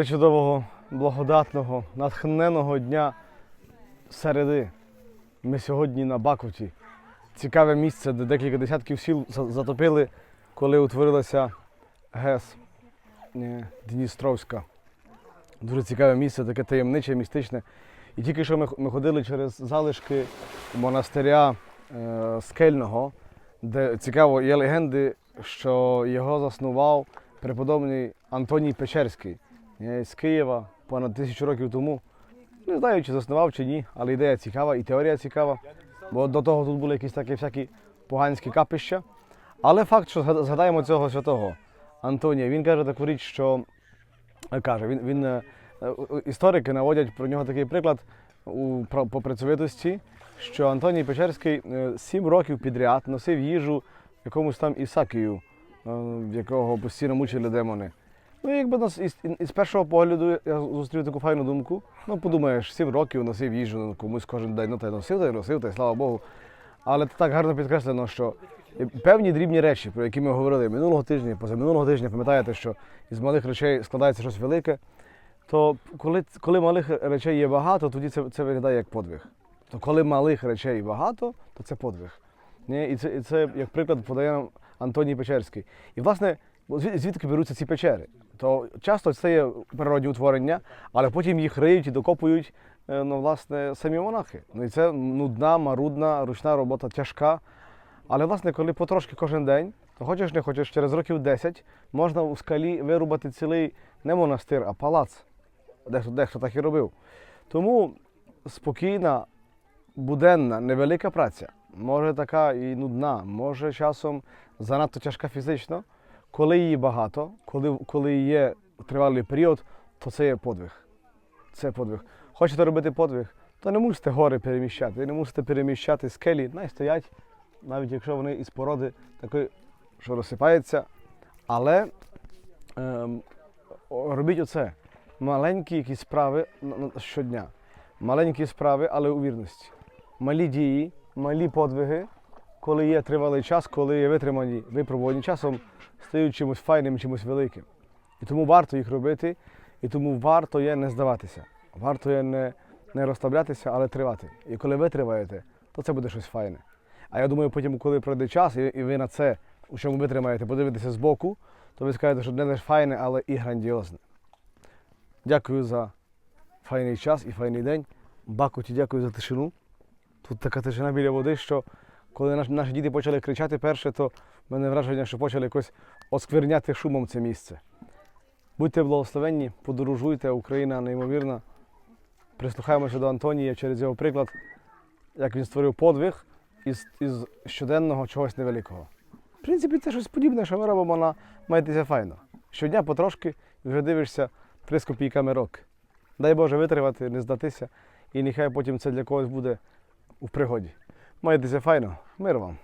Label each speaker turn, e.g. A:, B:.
A: причудового, благодатного, натхненного дня середи. Ми сьогодні на Бакуті. Цікаве місце, де декілька десятків сіл затопили, коли утворилася ГЕС е, Дністровська. Дуже цікаве місце, таке таємниче, містичне. І тільки що ми, ми ходили через залишки монастиря е, Скельного, де цікаво, є легенди, що його заснував преподобний Антоній Печерський з Києва понад тисячу років тому. Не знаю, чи заснував, чи ні, але ідея цікава і теорія цікава. Бо до того тут були якісь такі всякі поганські капища. Але факт, що згадаємо цього святого Антонія, він каже таку річ, що е, каже, він, він е, е, історики наводять про нього такий приклад у по працьовитості, що Антоній Печерський е, сім років підряд носив їжу якомусь там Ісакію, е, якого постійно мучили демони. Ну, якби нас із, із першого погляду я зустрів таку файну думку. Ну, подумаєш, сім років носив їжу комусь кожен день, ну та й носив, та й носив, та й слава Богу. Але це так гарно підкреслено, що певні дрібні речі, про які ми говорили минулого тижня, позаминулого тижня, пам'ятаєте, що із малих речей складається щось велике, то коли, коли малих речей є багато, тоді це, це виглядає як подвиг. То коли малих речей багато, то це подвиг. І, це, і це як приклад подає нам Антоній Печерський. І власне, звідки беруться ці печери? То часто це є природні утворення, але потім їх риють і докопують е, ну, власне, самі монахи. Ну і це нудна, марудна, ручна робота, тяжка. Але власне, коли потрошки кожен день, то хочеш не хочеш, через років 10 можна у скалі вирубати цілий не монастир, а палац. Дехто, дехто так і робив. Тому спокійна, буденна, невелика праця, може така і нудна, може часом занадто тяжка фізично. Коли її багато, коли, коли є тривалий період, то це є подвиг. Це подвиг. Хочете робити подвиг, то не мусите гори переміщати, не мусите переміщати скелі, най стоять, навіть якщо вони із породи такої, що розсипається. Але ем, робіть оце. Маленькі якісь справи щодня. Маленькі справи, але у вірності. Малі дії, малі подвиги, коли є тривалий час, коли є витримані, випробувані часом, стають чимось файним, чимось великим. І тому варто їх робити, і тому варто є не здаватися. Варто є не, не розслаблятися, але тривати. І коли ви триваєте, то це буде щось файне. А я думаю, потім, коли пройде час, і, ви на це, у чому ви тримаєте, подивитеся збоку, то ви скажете, що не лише файне, але і грандіозне. Дякую за файний час і файний день. Бакуті, дякую за тишину. Тут така тишина біля води, що коли наші діти почали кричати перше, то в мене враження, що почали якось оскверняти шумом це місце. Будьте благословенні, подорожуйте, Україна неймовірна. Прислухаємося до Антонія через його приклад, як він створив подвиг із, із щоденного чогось невеликого. В принципі, це щось подібне, що ми робимо на майтеся файно. Щодня потрошки вже дивишся три з копійками рок. Дай Боже витримати, не здатися, і нехай потім це для когось буде у пригоді. Майтеся файно, мир вам.